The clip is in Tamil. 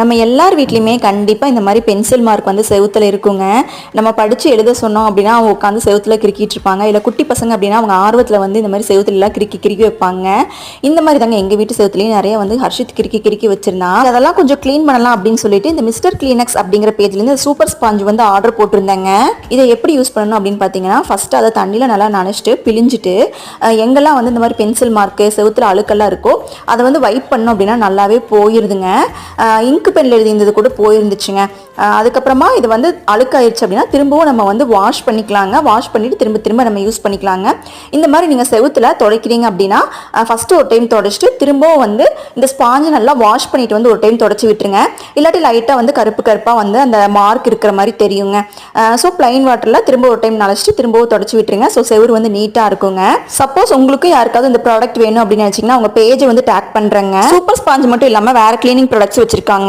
நம்ம எல்லார் வீட்லேயுமே கண்டிப்பாக இந்த மாதிரி பென்சில் மார்க் வந்து செவுத்தில் இருக்குங்க. நம்ம படித்து எழுத சொன்னோம் அப்படின்னா அவங்க உட்காந்து செவுத்துல கிறுக்கிட்டு இருப்பாங்க. இல்லை குட்டி பசங்க அப்படின்னா அவங்க ஆர்வத்தில் வந்து இந்த மாதிரி செவுத்துல எல்லாம் கிறுக்கி கிறுக்கி வைப்பாங்க. இந்த மாதிரி தாங்க எங்கள் வீட்டு செவுத்துலேயும் நிறைய வந்து ஹர்ஷித் கிறுக்கி கிறுக்கி வச்சிருந்தா. அதெல்லாம் கொஞ்சம் க்ளீன் பண்ணலாம் அப்படின்னு சொல்லிட்டு இந்த மிஸ்டர் கிளீனக்ஸ் அப்படிங்கிற பேஜ்லேருந்து சூப்பர் ஸ்பாஞ்ச் வந்து ஆர்டர் போட்டிருந்தேங்க. இதை எப்படி யூஸ் பண்ணணும் அப்படின்னு பார்த்தீங்கன்னா ஃபஸ்ட்டு அதை தண்ணியில் நல்லா நனைச்சிட்டு பிழிஞ்சிட்டு எங்கெல்லாம் வந்து இந்த மாதிரி பென்சில் மார்க்கு செவுத்துல அழுக்கெல்லாம் இருக்கோ அதை வந்து வைப் பண்ணோம் அப்படின்னா நல்லாவே போயிருதுங்க. இங்க் பென்ல எழுதியிருந்தது கூட போயிருந்துச்சுங்க. அதுக்கப்புறமா இது வந்து அழுக்காயிருச்சு அப்படின்னா திரும்பவும் நம்ம வந்து வாஷ் பண்ணிக்கலாங்க. வாஷ் பண்ணிட்டு திரும்ப திரும்ப நம்ம யூஸ் பண்ணிக்கலாங்க. இந்த மாதிரி நீங்கள் செவுத்துல துடைக்கிறீங்க அப்படின்னா ஃபஸ்ட்டு ஒரு டைம் தொடச்சிட்டு திரும்பவும் வந்து இந்த ஸ்பாஞ்சை நல்லா வாஷ் பண்ணிட்டு வந்து ஒரு டைம் தொடச்சி விட்டுருங்க. இல்லாட்டி லைட்டாக வந்து கருப்பு கருப்பாக வந்து அந்த மார்க் இருக்கிற மாதிரி தெரியுங்க. ஸோ பிளைன் வாட்டரில் திரும்ப ஒரு டைம் நனைச்சிட்டு திரும்பவும் தொடச்சி விட்டுருங்க. ஸோ செவுரு வந்து நீட்டாக இருக்குங்க. சப்போஸ் உங்களுக்கு யாருக்காவது இந்த ப்ராடக்ட் வேணும் அப்படின்னு நினச்சிங்கன்னா உங்கள் பேஜை வந்து டேக் பண்ணுறேங்க சூப்பர் ஸ்பாஞ்ச் மட்டும் இல்லாமல் வேறு க்ளீனிங் ப்ராடக்ட்ஸ் வச்சுருக்காங்க.